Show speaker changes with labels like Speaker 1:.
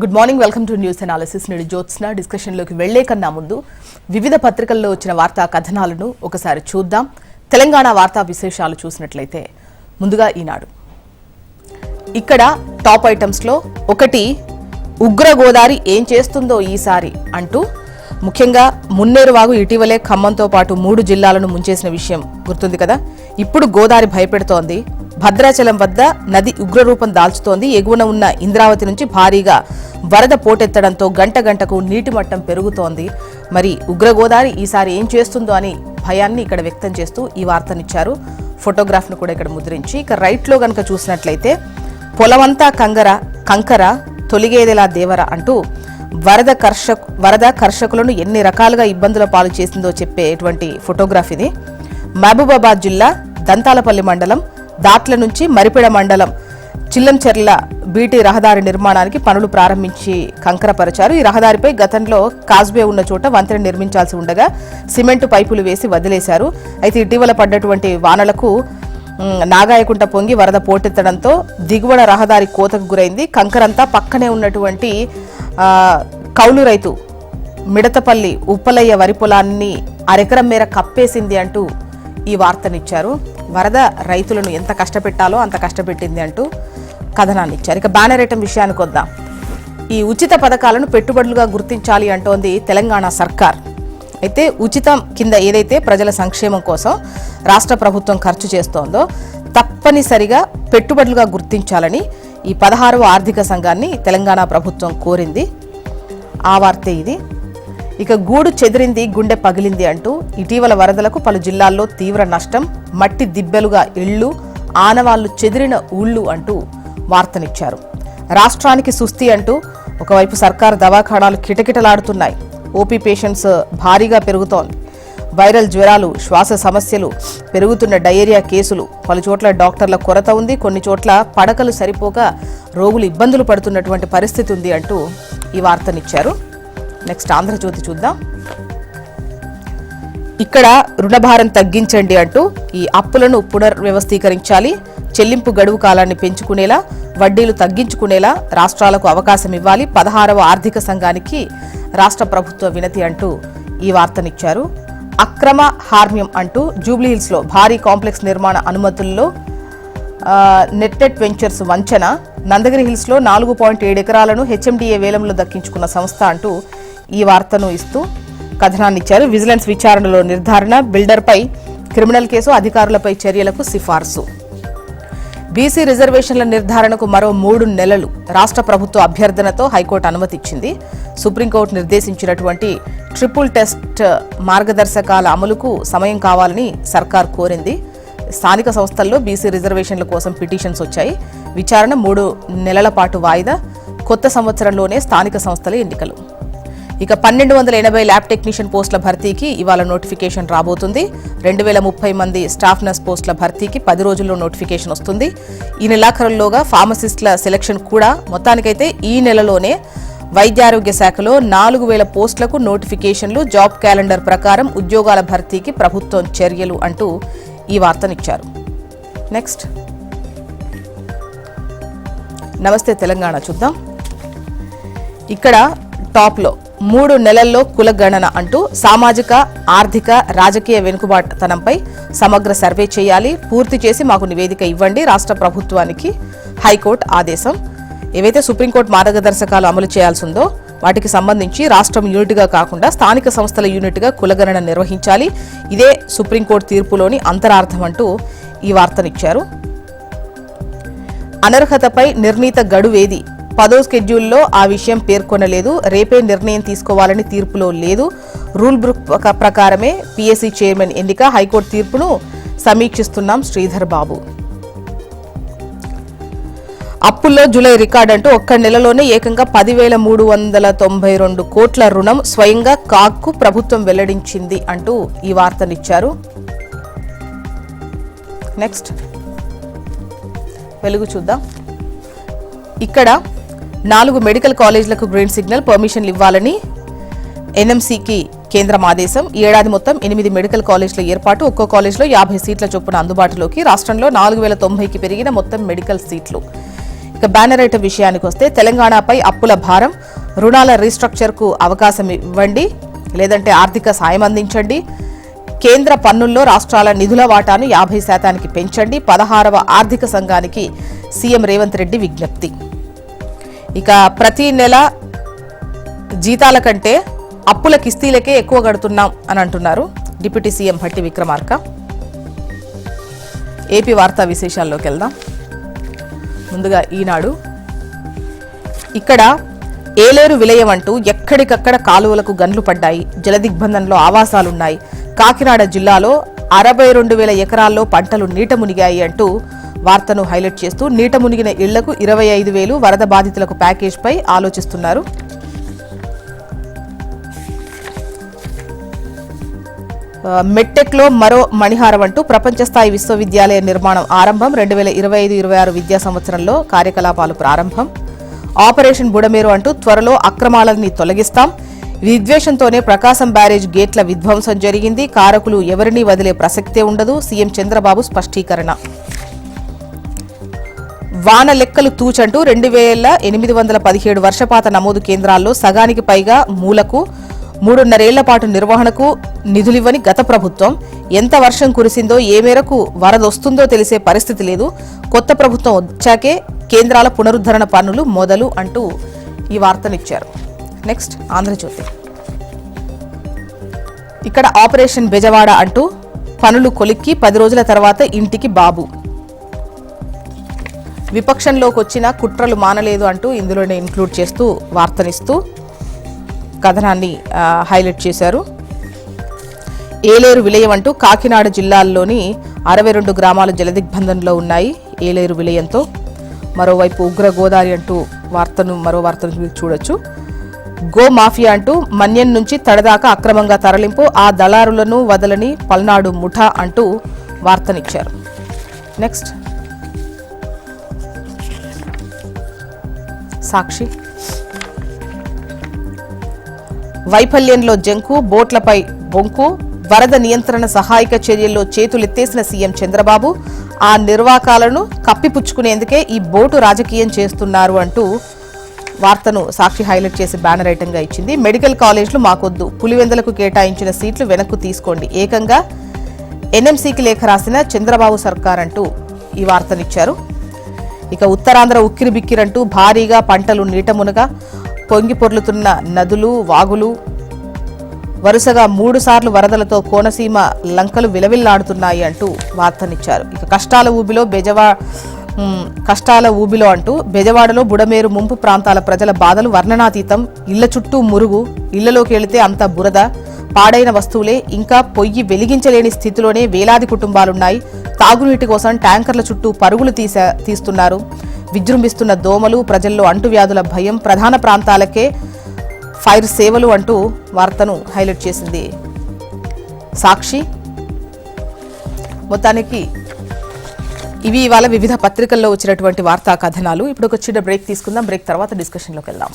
Speaker 1: Good morning welcome to news analysis నేడు జ్యోత్స్న డిస్కషన్లోకి వెళ్ళే కన్నా ముందు వివిధ పత్రికల్లో వచ్చిన వార్తా కథనాలను ఒకసారి చూద్దాం. తెలంగాణ వార్తా విశేషాలు చూసినట్లయితే ముందుగా ఈనాడు. ఇక్కడ టాప్ ఐటమ్స్లో ఒకటి ఉగ్ర గోదావరి ఏం చేస్తుందో ఈసారి అంటూ ముఖ్యంగా మున్నేరువాగు ఇటీవలే ఖమ్మంతో పాటు మూడు జిల్లాలను ముంచేసిన విషయం గుర్తుంది కదా? ఇప్పుడు గోదావరి భయపెడుతోంది. భద్రాచలం వద్ద నది ఉగ్రరూపం దాల్చుతోంది. ఎగువన ఉన్న ఇంద్రావతి నుంచి భారీగా వరద పోటెత్తడంతో గంట గంటకు నీటి మట్టం పెరుగుతోంది. మరి ఉగ్రగోదావరి ఈసారి ఏం చేస్తుందో అని భయాన్ని ఇక్కడ వ్యక్తం చేస్తూ ఈ వార్తనిచ్చారు. ఫోటోగ్రాఫ్ను కూడా ఇక్కడ ముద్రించి ఇక రైట్లో కనుక చూసినట్లయితే పొలమంతా కంగర కంకర తొలిగేదెలా దేవర అంటూ వరద కర్షక్ వరద కర్షకులను ఎన్ని రకాలుగా ఇబ్బందుల పాలు చేసిందో చెప్పేటువంటి ఫోటోగ్రాఫ్ ఇది. మహబూబాబాద్ జిల్లా దంతాలపల్లి మండలం దాట్ల నుంచి మరిపెడ మండలం చిల్లంచెర్ల బీటీ రహదారి నిర్మాణానికి పనులు ప్రారంభించి కంకరపరిచారు. ఈ రహదారిపై గతంలో కాజ్వే ఉన్న చోట వంతెన నిర్మించాల్సి ఉండగా సిమెంటు పైపులు వేసి వదిలేశారు. అయితే ఇటీవల పడ్డటువంటి వానలకు నాగాయకుంట పొంగి వరద పోటెత్తడంతో దిగువన రహదారి కోతకు గురైంది. కంకరంతా పక్కనే ఉన్నటువంటి కౌలు రైతు మిడతపల్లి ఉప్పలయ్య వరి పొలాన్ని అరెకరం మేర కప్పేసింది అంటూ ఈ వార్తనిచ్చారు. వరద రైతులను ఎంత కష్టపెట్టాలో అంత కష్టపెట్టింది అంటూ కథనాన్ని ఇచ్చారు. ఇక బ్యానర్ విషయానికి వద్దాం. ఈ ఉచిత పథకాలను పెట్టుబడులుగా గుర్తించాలి అంటోంది తెలంగాణ సర్కార్. అయితే ఉచితం కింద ఏదైతే ప్రజల సంక్షేమం కోసం రాష్ట్ర ప్రభుత్వం ఖర్చు చేస్తోందో తప్పనిసరిగా పెట్టుబడులుగా గుర్తించాలని ఈ పదహారవ ఆర్థిక సంఘాన్ని తెలంగాణ ప్రభుత్వం కోరింది. ఆ వార్తే ఇది. ఇక గూడు చెదిరింది గుండె పగిలింది అంటూ ఇటీవల వరదలకు పలు జిల్లాల్లో తీవ్ర నష్టం మట్టి దిబ్బెలుగా ఇళ్ళు ఆనవాళ్ళు చెదిరిన ఊళ్ళు అంటూ వార్తనిచ్చారు. రాష్ట్రానికి సుస్థి అంటూ ఒకవైపు సర్కారు దవాఖానాలు కిటకిటలాడుతున్నాయి. ఓపీ పేషెంట్స్ భారీగా పెరుగుతోంది. వైరల్ జ్వరాలు శ్వాస సమస్యలు పెరుగుతున్న డయేరియా కేసులు. పలు చోట్ల డాక్టర్ల కొరత ఉంది కొన్ని చోట్ల పడకలు సరిపోక రోగులు ఇబ్బందులు పడుతున్నటువంటి పరిస్థితి ఉంది అంటూ ఈ వార్తనిచ్చారు. నెక్స్ట్ ఆంధ్రజ్యోతి చూద్దాం. ఇక్కడ రుణభారం తగ్గించండి అంటూ ఈ అప్పులను పునర్వ్యవస్థీకరించాలి. చెల్లింపు గడువు కాలాన్ని పెంచుకునేలా వడ్డీలు తగ్గించుకునేలా రాష్ట్రాలకు అవకాశం ఇవ్వాలి. పదహారవ ఆర్థిక సంఘానికి రాష్ట్ర ప్రభుత్వ వినతి అంటూ ఈ వార్తనిచ్చారు. అక్రమ హార్మ్యం అంటూ జూబ్లీహిల్స్లో భారీ కాంప్లెక్స్ నిర్మాణ అనుమతుల్లో ఆ, నెట్టెట్ వెంచర్స్ వంచన నందగిరి హిల్స్లో నాలుగు పాయింట్ ఏడు ఎకరాలను హెచ్ఎండిఏ వేలంలో దక్కించుకున్న సంస్థ అంటూ ఈ వార్తను ఇస్తూ కథనాన్ని ఇచ్చారు. విజిలెన్స్ విచారణలో నిర్ధారణ బిల్డర్పై క్రిమినల్ కేసు అధికారులపై చర్యలకు సిఫార్సు. బీసీ రిజర్వేషన్ల నిర్ధారణకు మరో మూడు నెలలు రాష్ట్ర ప్రభుత్వ అభ్యర్థనతో హైకోర్టు అనుమతి ఇచ్చింది సుప్రీంకోర్టు నిర్దేశించినటువంటి ట్రిపుల్ టెస్ట్ మార్గదర్శకాల అమలుకు సమయం కావాలని సర్కార్ కోరింది. స్థానిక సంస్థల్లో బీసీ రిజర్వేషన్ల కోసం పిటిషన్స్ వచ్చాయి. విచారణ మూడు నెలల పాటు వాయిదా. కొత్త సంవత్సరంలోనే స్థానిక సంస్థల ఎన్నికలు. ఇక పన్నెండు వందల ఎనభై ల్యాబ్ టెక్నీషియన్ పోస్టుల భర్తీకి ఇవాళ నోటిఫికేషన్ రాబోతుంది. రెండు వేల ముప్పై మంది స్టాఫ్ నర్స్ పోస్టుల భర్తీకి పది రోజుల్లో నోటిఫికేషన్ వస్తుంది. ఈ నెలాఖరుల్లోగా ఫార్మసిస్టుల సెలక్షన్ కూడా మొత్తానికైతే ఈ నెలలోనే వైద్యారోగ్య శాఖలో నాలుగు వేల పోస్టులకు నోటిఫికేషన్లు జాబ్ క్యాలెండర్ ప్రకారం ఉద్యోగాల భర్తీకి ప్రభుత్వం చర్యలు అంటూ ఈ వార్తనిచ్చారు. నెక్స్ట్. నమస్తే తెలంగాణ చూద్దాం. ఇక్కడ టాప్లో మూడు నెలల్లో కులగణన అంటూ సామాజిక ఆర్థిక రాజకీయ వెనుకబాటుతనంపై సమగ్ర సర్వే చేయాలి. పూర్తి చేసి మాకు నివేదిక ఇవ్వండి రాష్ట్ర ప్రభుత్వానికి. హైకోర్టు ఆదేశం. ఏవైతే సుప్రీంకోర్టు మార్గదర్శకాలు అమలు చేయాల్సి ఉందో వాటికి సంబంధించి రాష్ట్రం యూనిట్గా కాకుండా స్థానిక సంస్థల యూనిట్గా కులగణన నిర్వహించాలి. ఇదే సుప్రీంకోర్టు తీర్పులోని అంతరార్థం అంటూ ఈ వార్తనిచ్చారు. అనర్హతపై నిర్ణీత గడువేది పదో స్కెడ్యూల్లో ఆ విషయం పేర్కొనలేదు. రేపే నిర్ణయం తీసుకోవాలని తీర్పులో లేదు. రూల్ బుక్ ప్రకారమే పీఎస్సీ చైర్మన్ ఎన్నిక హైకోర్టు తీర్పును సమీక్షిస్తున్నాం శ్రీధర్ బాబు. అప్పుల్లో జూలై రికార్డ్ అంటూ ఒక్క నెలలోనే ఏకంగా పదివేల మూడు వందల తొంభై రెండు కోట్ల రుణం స్వయంగా కాక్కు ప్రభుత్వం వెల్లడించింది అంటూ ఈ వార్తనిచ్చారు. నెక్స్ట్. వెలుగు చూద్దాం. ఇక్కడ నాలుగు మెడికల్ కాలేజీలకు గ్రీన్ సిగ్నల్ పర్మిషన్లు ఇవ్వాలని ఎన్ఎంసీకి కేంద్రం ఆదేశం. ఈ ఏడాది మొత్తం ఎనిమిది మెడికల్ కాలేజీల ఏర్పాటు ఒక్కో కాలేజీలో యాభై సీట్ల చొప్పున అందుబాటులోకి. రాష్ట్రంలో నాలుగు వేల తొంభైకి పెరిగిన మొత్తం మెడికల్ సీట్లు. ఇక బ్యానర్ ఐటమ్ విషయానికి వస్తే తెలంగాణపై అప్పుల భారం. రుణాల రీస్ట్రక్చర్కు అవకాశం ఇవ్వండి లేదంటే ఆర్థిక సాయం అందించండి. కేంద్ర పన్నుల్లో రాష్ట్రాల నిధుల వాటాను యాభై శాతానికి పెంచండి. పదహారవ ఆర్థిక సంఘానికి సీఎం రేవంత్ రెడ్డి విజ్ఞప్తి. ఇక ప్రతి నెల జీతాల కంటే అప్పుల కిస్తీలకే ఎక్కువ కడుతున్నాం అని అంటున్నారు deputy CM Bhatti Vikramarka. AP వార్తా విశేషాల్లోకి వెళ్దాం. ముందుగా ఈనాడు. ఇక్కడ ఏలేరు విలయం అంటూ ఎక్కడికక్కడ కాలువలకు గన్లు పడ్డాయి. జలదిగ్బంధంలో ఆవాసాలున్నాయి. కాకినాడ జిల్లాలో అరవై రెండు వేల ఎకరాల్లో పంటలు నీట మునిగాయి అంటూ వార్తను హైలైట్ చేస్తూ నీట మునిగిన ఇళ్ళకు ఇరవై ఐదు వేలు వరద బాధితులకు ప్యాకేజ్పై ఆలోచిస్తున్నారు. మెట్టెక్లో మరో మణిహారం అంటూ ప్రపంచ స్థాయి విశ్వవిద్యాలయ నిర్మాణం ఆరంభం. రెండు వేల ఇరవై ఐదు ఇరవై ఆరు విద్యా సంవత్సరంలో కార్యకలాపాలు ప్రారంభం. ఆపరేషన్ బుడమేరు అంటూ త్వరలో అక్రమాలని తొలగిస్తాం. విద్వేషంతోనే ప్రకాశం బ్యారేజ్ గేట్ల విధ్వంసం జరిగింది. కారకులు ఎవరినీ వదిలే ప్రసక్తే ఉండదు. సీఎం చంద్రబాబు స్పష్టీకరణ. వాన లెక్కలు తూచంటూ రెండు వేల ఎనిమిది వందల పదిహేడు వర్షపాత నమోదు కేంద్రాల్లో సగానికి పైగా మూలకు మూడున్నరేళ్ళ పాటు నిర్వహణకు నిధులివ్వని గత ప్రభుత్వం. ఎంత వర్షం కురిసిందో ఏ మేరకు వరదొస్తుందో తెలిసే పరిస్థితి లేదు. కొత్త ప్రభుత్వం వచ్చాకే కేంద్రాల పునరుద్ధరణ పనులు మొదలు అంటూ ఈ వార్తనిచ్చారు. నెక్స్ట్ ఆంధ్రజ్యోతి. ఇక్కడ ఆపరేషన్ బెజవాడ అంటూ పనులు కొలిక్కి పది రోజుల తర్వాత ఇంటికి బాబు. విపక్షంలోకి వచ్చిన కుట్రలు మానలేదు అంటూ ఇందులోనే ఇంక్లూడ్ చేస్తూ వార్తనిస్తూ కథనాన్ని హైలైట్ చేశారు. ఏలేరు విలయం అంటూ కాకినాడ జిల్లాల్లోని అరవై రెండు గ్రామాలు జలదిగ్బంధంలో ఉన్నాయి. ఏలేరు విలయంతో మరోవైపు ఉగ్ర గోదావరి అంటూ వార్తను మరో వార్తను మీరు చూడొచ్చు. గో మాఫియా అంటూ మన్యం నుంచి తడదాకా అక్రమంగా తరలింపు ఆ దళారులను వదలని పల్నాడు ముఠా అంటూ వార్తనిచ్చారు. నెక్స్ట్. సాక్షి. వైఫల్యంలో జంకు బోట్లపై బొంకు వరద నియంత్రణ సహాయక చర్యల్లో చేతులెత్తేసిన సీఎం చంద్రబాబు ఆ నిర్వాకాలను కప్పిపుచ్చుకునేందుకే ఈ బోటు రాజకీయం చేస్తున్నారు అంటూ వార్తను సాక్షి హైలైట్ చేసి బ్యానర్ ఐటంగా ఇచ్చింది. మెడికల్ కాలేజ్లు మాకొద్దు. పులివెందులకు కేటాయించిన సీట్లు వెనక్కు తీసుకోండి. ఏకంగా ఎన్ఎంసీకి లేఖ రాసిన చంద్రబాబు సర్కార్ అంటూ ఈ వార్తనిచ్చారు. ఇక ఉత్తరాంధ్ర ఉక్కిరి బిక్కిరంటూ భారీగా పంటలు నీటమునగా పొంగి పొర్లుతున్న నదులు వాగులు వరుసగా మూడు సార్లు వరదలతో కోనసీమ లంకలు విలవిల్లాడుతున్నాయి అంటూ వార్తనిచ్చారు. ఇక కష్టాల ఊబిలో బెజవా కష్టాల ఊబిలో అంటూ బెజవాడలో బుడమేరు ముంపు ప్రాంతాల ప్రజల బాధలు వర్ణనాతీతం. ఇళ్ళ చుట్టూ మురుగు ఇళ్ళలోకి వెళితే అంత బురద పాడైన వస్తువులే ఇంకా పొయ్యి వెలిగించలేని స్థితిలోనే వేలాది కుటుంబాలున్నాయి. తాగునీటి కోసం ట్యాంకర్ల చుట్టూ పరుగులు తీసా తీస్తున్నారు. విజృంభిస్తున్న దోమలు ప్రజల్లో అంటువ్యాధుల భయం ప్రధాన ప్రాంతాలకే ఫైర్ సేవలు అంటూ వార్తను హైలైట్ చేసింది. సాక్షి? మొత్తానికి ఇవి ఇవాళ వివిధ పత్రికల్లో వచ్చినటువంటి వార్తా కథనాలు. ఇప్పుడు ఒక చిన్న బ్రేక్ తీసుకుందాం. బ్రేక్ తర్వాత డిస్కషన్లోకి వెళ్దాం.